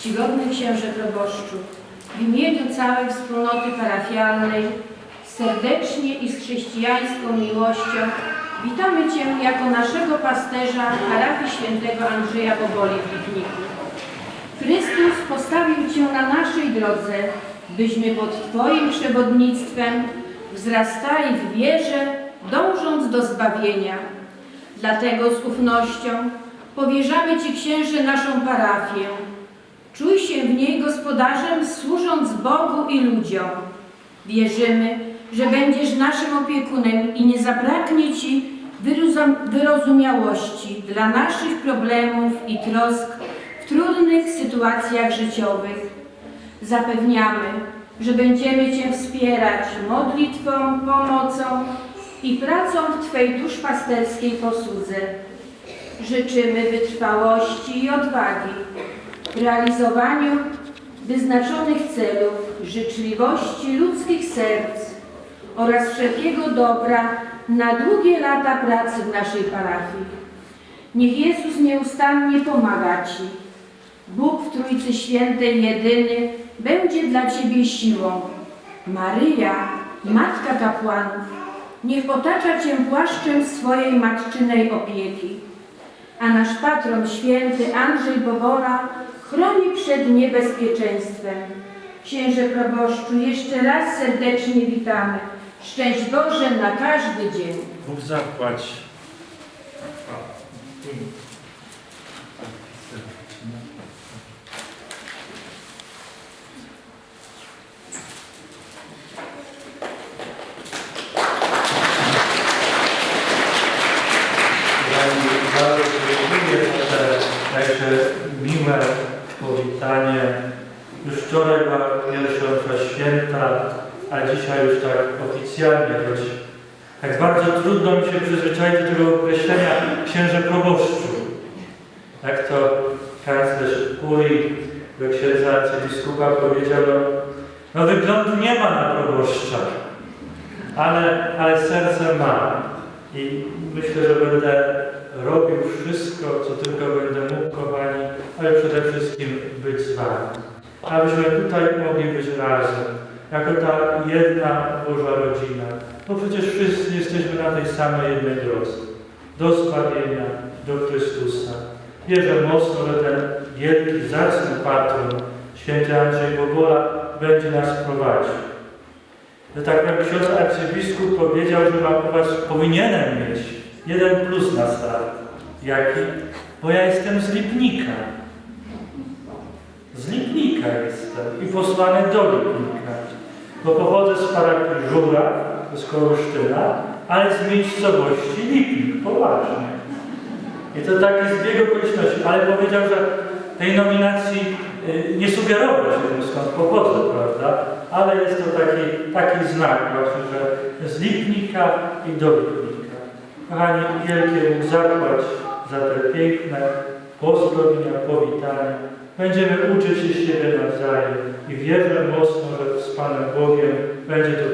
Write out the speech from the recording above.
czcigodny księże proboszczu, w imieniu całej wspólnoty parafialnej serdecznie i z chrześcijańską miłością witamy Cię jako naszego pasterza parafii świętego Andrzeja Boboli w Lipniku. Chrystus postawił Cię na naszej drodze, byśmy pod Twoim przewodnictwem wzrastali w wierze, dążąc do zbawienia. Dlatego z ufnością powierzamy Ci, księże, naszą parafię. Czuj się w niej gospodarzem, służąc Bogu i ludziom. Wierzymy, że będziesz naszym opiekunem i nie zabraknie Ci wyrozum- wyrozumiałości dla naszych problemów i trosk w trudnych sytuacjach życiowych. Zapewniamy, że będziemy Cię wspierać modlitwą, pomocą i pracą w Twej duszpasterskiej posłudze. Życzymy wytrwałości i odwagi w realizowaniu wyznaczonych celów, życzliwości ludzkich serc oraz wszelkiego dobra na długie lata pracy w naszej parafii. Niech Jezus nieustannie pomaga Ci. Bóg w Trójcy Świętej jedyny będzie dla Ciebie siłą. Maryja, Matka Kapłanów, niech otacza Cię płaszczem swojej matczynej opieki. A nasz patron święty Andrzej Bobola chroni przed niebezpieczeństwem. Księże proboszczu, jeszcze raz serdecznie witamy. Szczęść Boże na każdy dzień. Bóg zapłać. Ja bardzo dziękuję za te także miłe powitanie. Już wczoraj była pierwsza święta, a dzisiaj już tak oficjalnie, choć tak bardzo trudno mi się przyzwyczaić do tego określenia księże proboszczu. Jak to kanclerz Kurii do księdza arcybiskupa powiedział, no, no wyglądu nie ma na proboszcza, ale, ale serce ma. I myślę, że będę robił wszystko, co tylko będę mógł, kochani, ale przede wszystkim być z Wami. Abyśmy tutaj mogli być razem, jako ta jedna Boża rodzina. Bo przecież wszyscy jesteśmy na tej samej jednej drodze. Do zbawienia, do Chrystusa. Wierzę mocno, że ten wielki, zacny patron, święty Andrzej Bobola, będzie nas prowadził. Że tak jak ksiądz arcybiskup powiedział, że was, powinienem mieć jeden plus na start. Jaki? Bo ja jestem z Lipnika. Z Lipnika jestem i posłany do Lipnika. Bo pochodzę z parafii Żura, z Korusztyna, ale z miejscowości Lipnik, poważnie. I to taki zbieg okoliczności, ale powiedział, że tej nominacji y, nie sugerował się tym, skąd pochodzę, prawda? Ale jest to taki, taki znak właśnie, że z Lipnika i do Lipnika. Kochani, wielkie Bóg zapłać za te piękne pozdrowienia, powitania. Będziemy uczyć się siebie nawzajem i wierzę mocno, że z Panem Bogiem będzie to